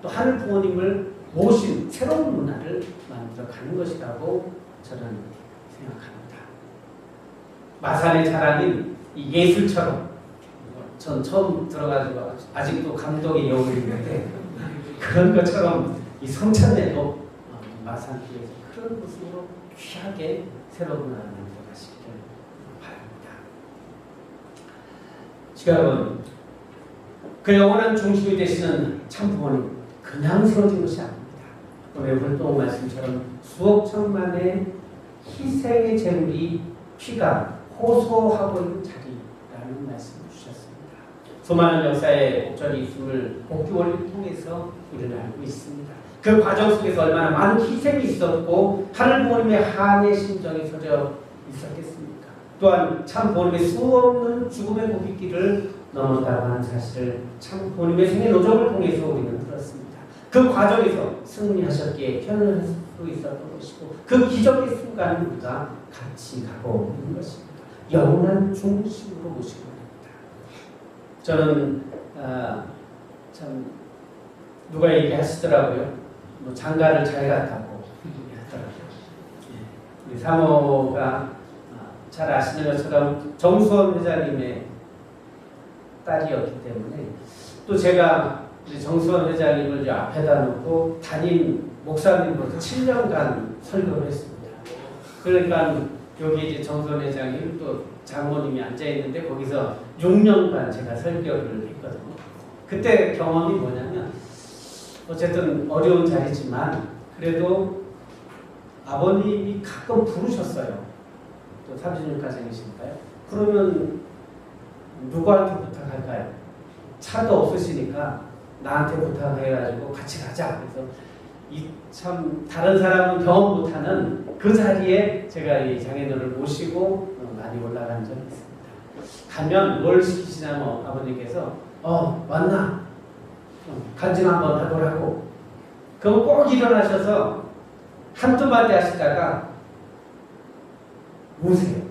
또 하늘 부모님을 모신 새로운 문화를 만들어가는 것이라고 저는 생각합니다. 마산의 자랑인 이 예술처럼 전 처음 들어가지고 아직도 감동의 여울이 있는데 그런 것처럼 이 성찬례도 어, 마산교에서 그런 모습으로 귀하게 새로운 문화를 만들어가시기를 바랍니다. 지금 그 영원한 중심이 되시는 참 부모님 그냥 세워진 것이 아닙니다. 오늘 활동 말씀처럼 수억 천만의 희생의 재물이 피가 호소하고 있는 자리라는 말씀을 주셨습니다. 수많은 역사의 목전이 있음을 복귀 원리를 통해서 우리는 알고 있습니다. 그 과정 속에서 얼마나 많은 희생이 있었고 하늘 부모님의 한의 심정이 서져 있었겠습니까? 또한 참 부모님의 수없는 죽음의 고비길을 넘어가는 사실을 참 부모님의 생애 노정을 통해서 우리는 들었습니다. 그 과정에서 승리하셨기에 수 있었던 것이고 그 기적의 순간을 우리가 같이 가고 있는 것입니다. 영원한 중심으로 모시고 있다. 저는 아, 참 누가 얘기하시더라고요. 뭐 장가를 잘 갔다고 얘기하더라고요. 예. 우리 사모가 아, 잘 아시는 것처럼 정수원 회장님의 딸이었기 때문에 또 제가 우리 정수원 회장님을 이제 앞에다 놓고 담임 목사님으로 7년간 설교를 했습니다. 그러니까 여기 이제 정수원 회장님 또 장모님이 앉아 있는데 거기서 6년간 제가 설교를 했거든요. 그때 경험이 뭐냐면 어쨌든 어려운 자리지만 그래도 아버님이 가끔 부르셨어요. 또 삼진육 가정이시니까요. 그러면 누구한테 부탁할까요? 차도 없으시니까 나한테 부탁해가지고 같이 가자. 그래서 이 참 다른 사람은 경험 못하는 그 자리에 제가 이 장애인을 모시고 어, 많이 올라간 적이 있습니다. 가면 뭘 시키시냐면 아버님께서 어 왔나? 어, 간증 한번 하더라고. 그럼 꼭 일어나셔서 한두 마디 하시다가 우세요.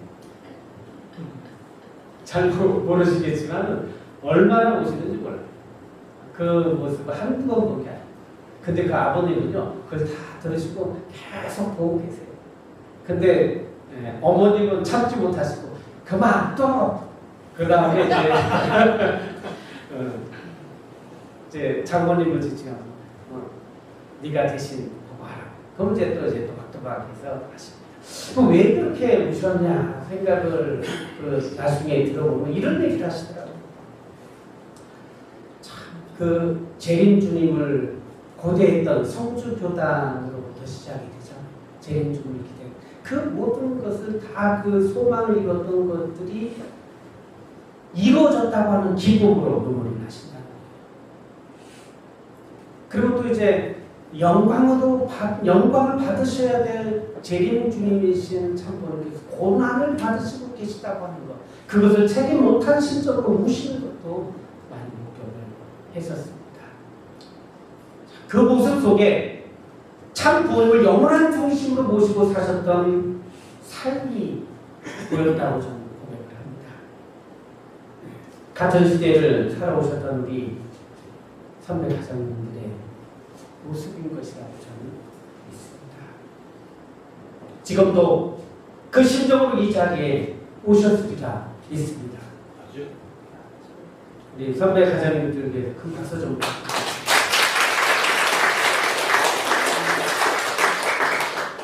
잘 모르시겠지만 얼마나 우시는지. 그 모습을 한두 번 보게 해요. 근데 그 아버님은요, 그걸 다 들으시고 계속 보고 계세요. 근데 예, 어머님은 참지 못하시고 그만 또! 그 다음에 이제 어, 이제 장모님을 지칭하고 어, 네가 대신 보고 하라. 그럼 이제 또 이제 또박또박 해서 하십니다. 그럼 왜 그렇게 우셨냐 생각을 그 나중에 들어보면 이런 얘기를 하시더라고요. 참그 재림 주님을 고대했던 성주 교단으로부터 시작이 되잖아요. 재림 주님을 기대. 그 모든 것을 다 그 소망을 이뤘던 것들이 이루어졌다고 하는 기쁨으로 눈물이 나신다. 그리고 또 이제 영광으로 받, 영광을 받으셔야 될 재림 주님이신 참부님께서 고난을 받으시고 계시다고 하는 것, 그것을 책임 못한 신적으로 무시는 것도 했었습니다. 그 모습 속에 참 부모님을 영원한 중심으로 모시고 사셨던 삶이 보였다고 저는 고백을 합니다. 같은 시대를 살아오셨던 우리 선배 가장님들의 모습인 것이라고 저는 믿습니다. 지금도 그 심정으로 이 자리에 오셨으리라 믿습니다. 우리 선배 가장님들에게 큰 박수 좀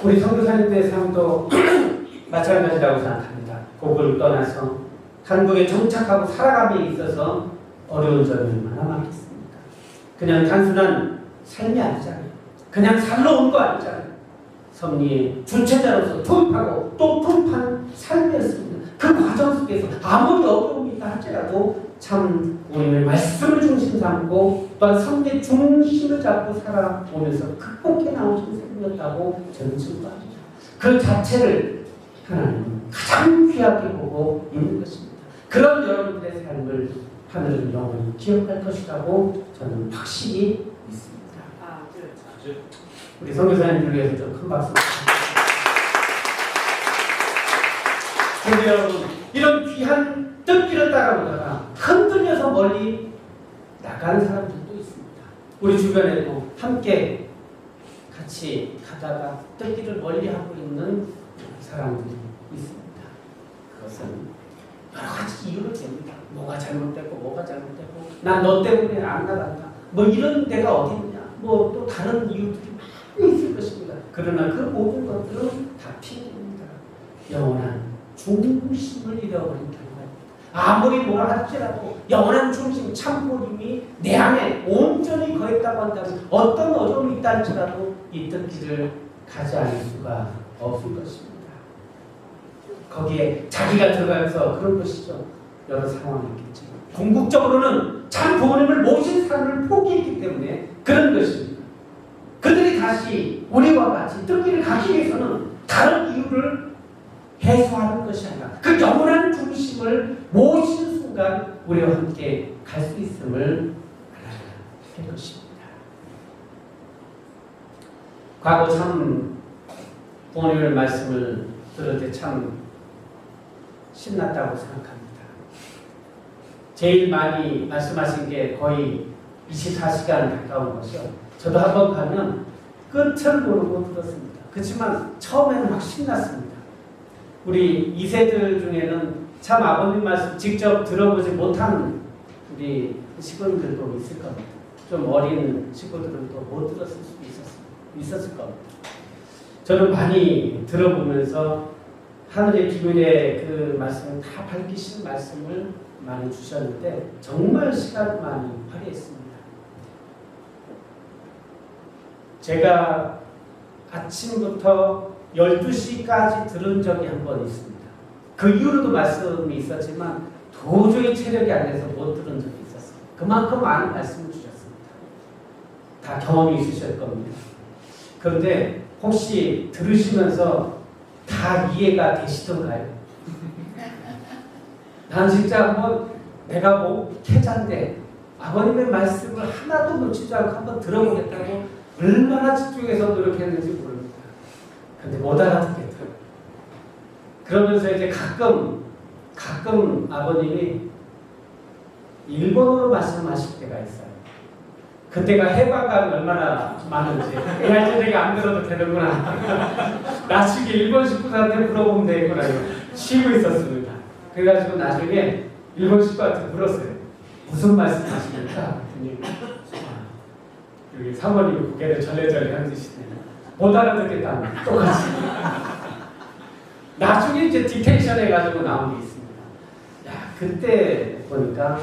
우리 선교사님들의 삶도 마찬가지라고 생각합니다. 곡을 떠나서 한국에 정착하고 살아감에 있어서 어려운 점이 얼마나 많겠습니까? 그냥 단순한 삶이 아니잖아요. 그냥 살러 온 거 아니잖아요. 섭리의 주체자로서 투입하고 또 투입한 삶이었습니다. 그 과정 속에서 아무리 어려움이 있다 할지라도 참 우리의 말씀을 중심 삼고 또한 섭리의 중심을 잡고 살아오면서 극복해 나오신 삶이었다고 저는 증거합니다. 그 자체를 하나님은 가장 귀하게 보고 있는 것입니다. 그런 여러분들의 삶을 하늘은 영원히 기억할 것이라고 저는 확실히 믿습니다. 우리 선교사님들 위해서 좀 큰 박수. 그런데 여러분 이런 귀한 뜻길을 따라오다가 흔들려서 멀리 나가는 사람들도 있습니다. 우리 주변에도 함께 같이 가다가 뜯기를 멀리 하고 있는 사람들이 있습니다. 그것은 여러 가지 이유를 댑니다. 뭐가 잘못됐고 뭐가 잘못됐고 난너 때문에 안 나간다. 뭐 이런 데가 어디 있냐. 뭐 또 다른 이유들이 많이 있을 것입니다. 그러나 그 모든 것들은 다 핑계입니다. 영원한 중심을 잃어버린 결과입니다. 아무리 뭐라 할지라도 영원한 중심 참고림이 내 안에 온전히 거했다고 한다면 어떤 어려움이 있다 할지라도 이 뜻기를 가지 않을 수가 없을 것입니다. 거기에 자기가 들어가면서 그런 것이죠. 여러 상황이 있겠지만 궁극적으로는 참 부모님을 모신 삶을 포기했기 때문에 그런 것입니다. 그들이 다시 우리와 같이 뜻기를 가기 위해서는 다른 이유를 해소하는 것이 아니라 그 영원한 중심을 모신 순간 우리와 함께 갈 수 있음을 알아야 할 것입니다. 과거 참 부모님의 말씀을 들을 때 참 신났다고 생각합니다. 제일 많이 말씀하신 게 거의 24시간 가까운 것이요. 저도 한 번 가면 끝을 모르고 들었습니다. 그렇지만 처음에는 막 신났습니다. 우리 2세들 중에는 참 아버님 말씀 직접 들어보지 못한 우리 식구들도 있을 겁니다. 좀 어린 식구들은 또 못 들었을 수도 있었을, 있었을 겁니다. 저는 많이 들어보면서 하늘의 기운의 그 말씀을 다 밝히신 말씀을 많이 주셨는데 정말 시간 많이 발휘했습니다. 제가 아침부터 12시까지 들은 적이 한 번 있습니다. 그 이후로도 말씀이 있었지만 도저히 체력이 안 돼서 못 들은 적이 있었어요. 그만큼 많은 말씀을 주셨습니다. 다 경험이 있으실 겁니다. 그런데 혹시 들으시면서 다 이해가 되시던가요? 난 진짜 한번 내가 뭐 태자인데 아버님의 말씀을 하나도 놓치지 않고 한번 들어보겠다고 얼마나 집중해서 노력했는지 모릅니다. 근데 못 알아듣겠더라고요. 그러면서 이제 가끔, 가끔 아버님이 일본어로 말씀하실 때가 있어요. 그때가 해방감이 얼마나 많은지. 야, 이제 내가 안 들어도 되는구나. 나중에 일본 식구들한테 물어보면 되겠구나. 쉬고 있었습니다. 그래가지고 나중에 일본 식구한테 물었어요. 무슨 말씀 하십니까? 그랬더니 여기 사모님 고개를 절레절레 흔드시네요. 못 알아듣겠다. 똑같이. 나중에 이제 디텍션 해가지고 나온 게 있습니다. 야, 그때 보니까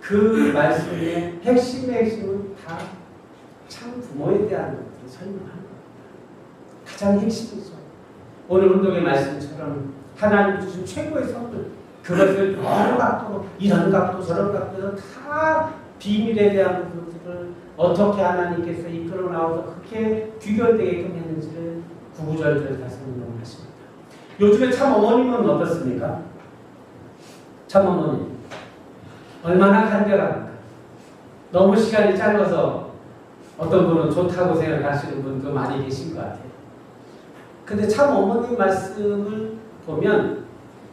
그 말씀의 핵심의 핵심은 다 참 부모에 대한 것들을 설명하는 겁니다. 가장 핵심이죠. 오늘 운동의 말씀처럼 하나님 주신 최고의 선물 그것을 여러 각도로 이런 각도 저런 각도로 다 비밀에 대한 것들을 어떻게 하나님께서 이끌어 나와서 그렇게 귀결되게끔 했는지를 구구절절 다 설명하십니다. 요즘에 참 어머님은 어떻습니까? 참 어머님 얼마나 간절합니까? 너무 시간이 짧아서 어떤 분은 좋다고 생각하시는 분도 많이 계신 것 같아요. 근데 참 어머님 말씀을 보면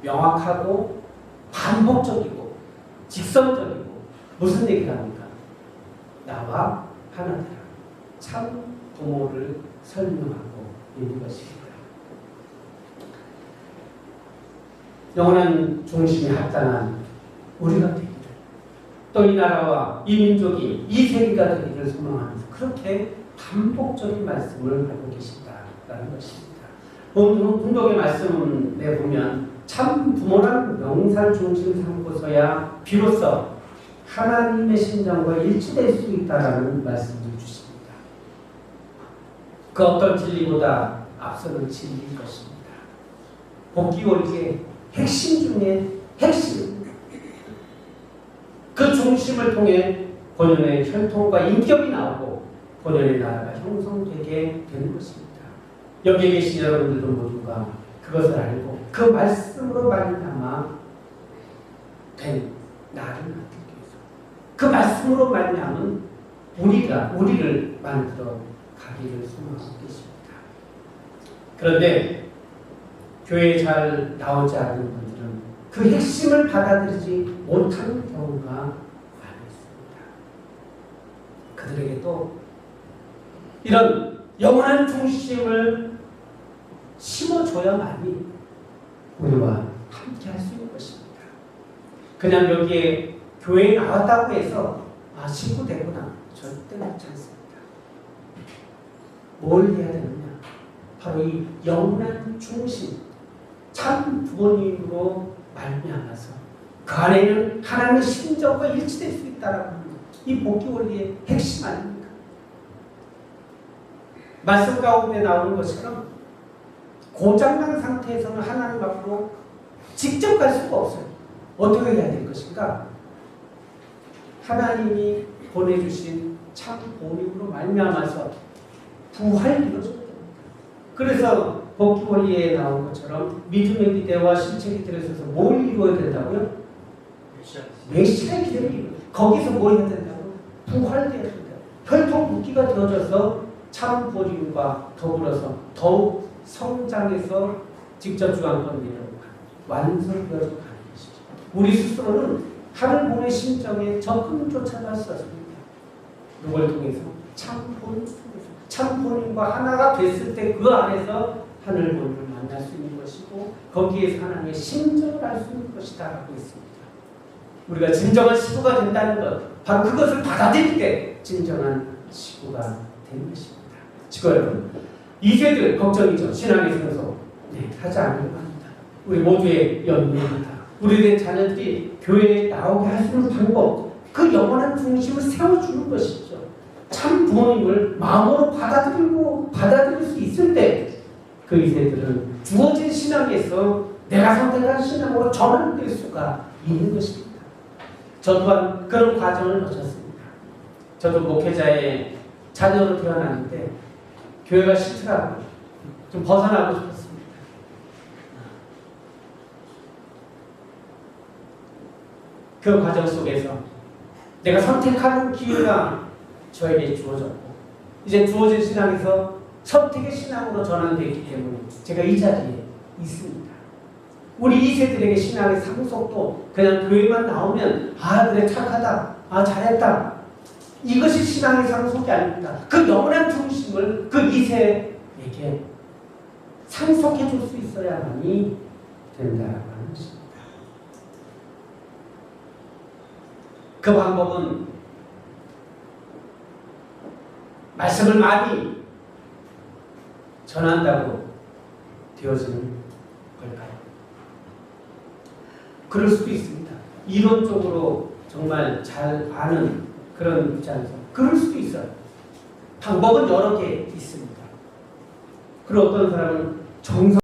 명확하고 반복적이고 직선적이고 무슨 얘기를 합니까? 나와 하나더라. 참 부모를 설명하고 있는 것입니다. 영원한 중심이 합당한 우리가 되기를 또 이 나라와 이 민족이 이 세계가 되기를 소망하면서 그렇게 반복적인 말씀을 하고 계신다라는 것입니다. 오늘 분독의 말씀에 보면 참 부모란 명살 중심 삼고서야 비로소 하나님의 심정과 일치될 수 있다라는 말씀을 주십니다. 그 어떤 진리보다 앞서는 진리인 것입니다. 복귀 올기의 핵심 중에 핵심. 그 중심을 통해 본연의 혈통과 인격이 나오고 본연의 나라가 형성되게 되는 것입니다. 여기에 계신 여러분들도 모두가 그것을 알고 그 말씀으로 말미암아 된 나를 그 말씀으로 말미암은 우리가 우리를 만들어 가기를 소망하고 계십니다. 그런데 교회에 잘 나오지 않는 분들은 그 핵심을 받아들이지 못하는 경우가 많이 있습니다. 그들에게 또 이런 영원한 중심을 심어줘야만이 우리와 함께 할 수 있는 것입니다. 그냥 여기에 교회에 나왔다고 해서 아 친구 되구나 절대 그렇지 않습니다. 뭘 해야 되느냐? 바로 이 영원한 중심, 참 부모님으로 말미암아서 그 안에는 하나님의 심정과 일치될 수 있다라고 하는 이 복귀 원리의 핵심 아닙니까? 말씀 가운데 나오는 것처럼 고장난 상태에서는 하나님 앞으로 직접 갈 수가 없어요. 어떻게 해야 될 것인가? 하나님이 보내주신 참 본인으로 말미암아서 부활 이루어져야 됩니다. 그래서 복귀 원리에 나온 것처럼 믿음의 기대와 실체 기대를 써서 뭘 이루어야 된다고요? 메시아의 기대를 이루어. 거기서 뭘 해야 된다고? 부활돼야 된다. 혈통 붓기가 되어져서 참 본인과 더불어서 더욱 성장해서 직접 주관권 내려가 완성되어져 가는 것이죠. 우리 스스로는 하늘 본의 심정에 접근조차도 할수 없습니다. 누굴 통해서? 참 본을 통해서. 참 본인과 하나가 됐을 때 그 안에서 하늘 본을 만날 수 있는 것이고 거기에서 하나님의 심정을 알 수 있는 것이다 라고 했습니다. 우리가 진정한 시구가 된다는 것, 바로 그것을 받아들일 때 진정한 시구가 되는 것입니다. 지금 여러분, 이세들 걱정이죠. 신앙의 성소. 네, 하지 않으려고 합니다. 우리 모두의 연민입니다. 우리의 자녀들이 교회에 나오게 할 수 있는 방법, 그 영원한 중심을 세워주는 것이죠. 참 부모님을 마음으로 받아들이고 받아들일 수 있을 때 그 이세들은 주어진 신앙에서 내가 선택한 신앙으로 전환될 수가 있는 것입니다. 저 또한 그런 과정을 거쳤습니다. 저도 목회자의 자녀로 태어났는데 교회가 싫더라고요. 좀 벗어나고 싶었습니다. 그 과정 속에서 내가 선택하는 기회가 저에게 주어졌고 이제 주어진 신앙에서 선택의 신앙으로 전환되기 때문에 제가 이 자리에 있습니다. 우리 2세들에게 신앙의 상속도 그냥 교회만 나오면 아 그래 착하다 아 잘했다 이것이 신앙의 상속이 아닙니다. 그 영원한 중심을 그 2세에게 상속해 줄 수 있어야만이 것입니다. 그 방법은 말씀을 많이 전한다고 되어지는 걸까요? 그럴 수도 있습니다. 이론적으로 정말 잘 아는 그런 입장에서 그럴 수도 있어요. 방법은 여러 개 있습니다. 그리고 어떤 사람은 정성